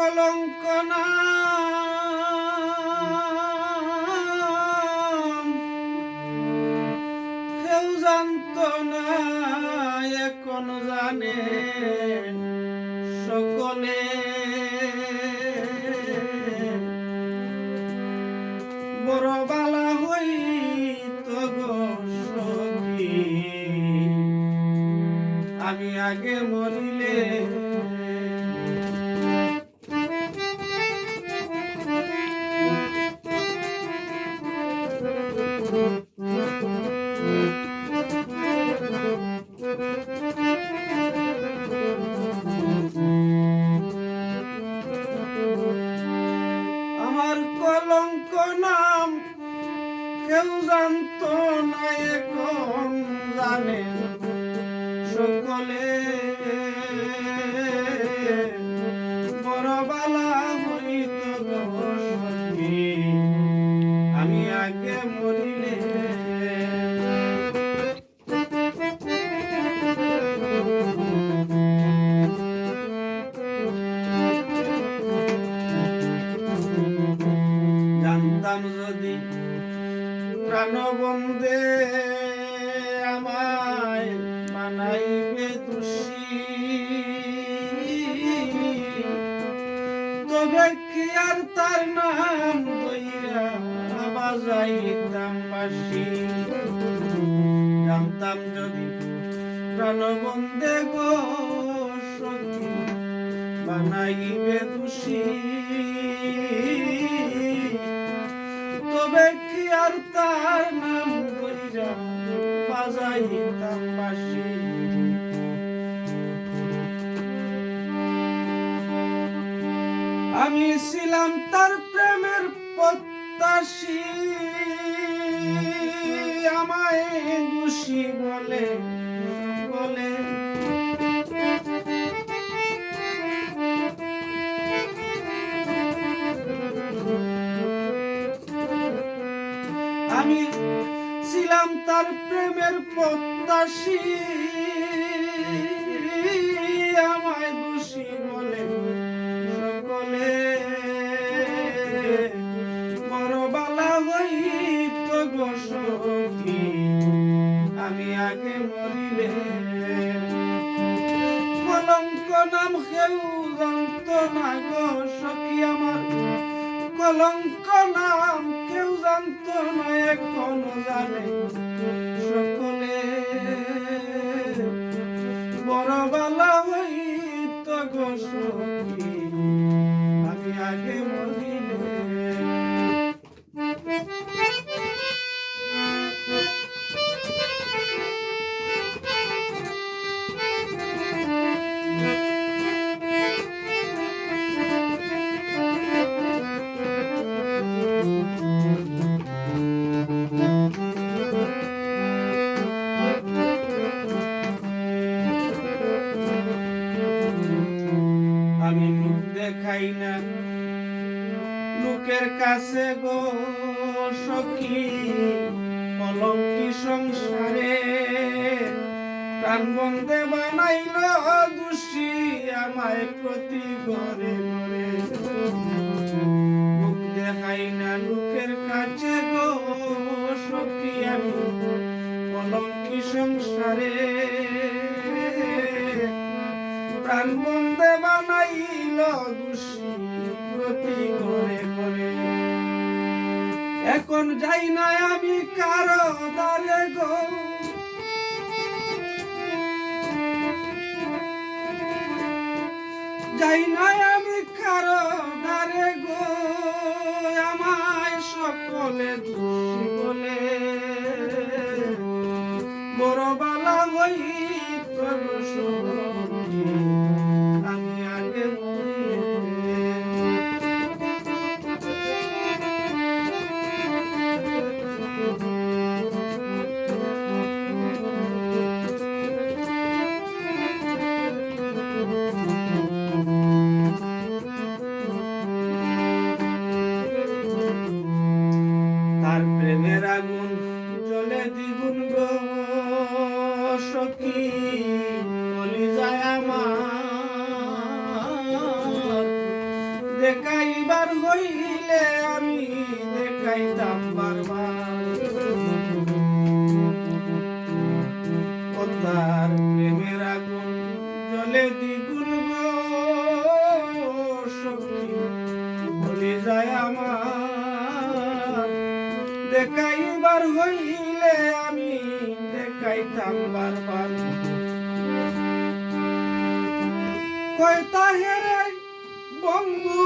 কলঙ্ক কেউ জানত না, এখন জানে সকলে। বড় বালা হই তো সখী। আমি আগে মরিলে আমার কলঙ্ক নাম কেউ জানতো না জানে সকলে। প্রাণবন্দে আমায় বানাইবে দোষী। তবে কি আর তার নাম বইরা বাজাইতাম বাসি? জানতাম যদি প্রাণবন্দে গো সখী বানাইবে দোষী। তবে কি আর তার নাম কইরা বাজাইতাম বাসি আমি ছিলাম তার প্রেমের প্রত্যাশী। আমায় দোষী বলে বলে তার প্রেমের প্রত্যাশী আমায় দোষী বলে সকলে। বড়বালা হইত গো সখী, আমি আগে মরিলে। কলঙ্ক নাম কেউ জানত না গো সখী আমার। কলঙ্ক নাম কেউ জানত না না লোকের কাছে গো সখী কলঙ্কি সংসারে? প্রাণ বন্দে বানাইল দোষী, আমায় প্রতি ঘরে ঘরে। মুখ দেখাই এখন যাই না আমি কারও দারে গো। যাই না সখী বলি যায় আমার। দেখাইবার হইলে আমি দেখাইতাম বারবার। তার প্রেমের আগুন জলে দ্বিগুণ সখী বলি যায় আমার। দেখাইবার হইলে আমি দেখাইতাম বারবার। কয় তাহেরে বন্ধু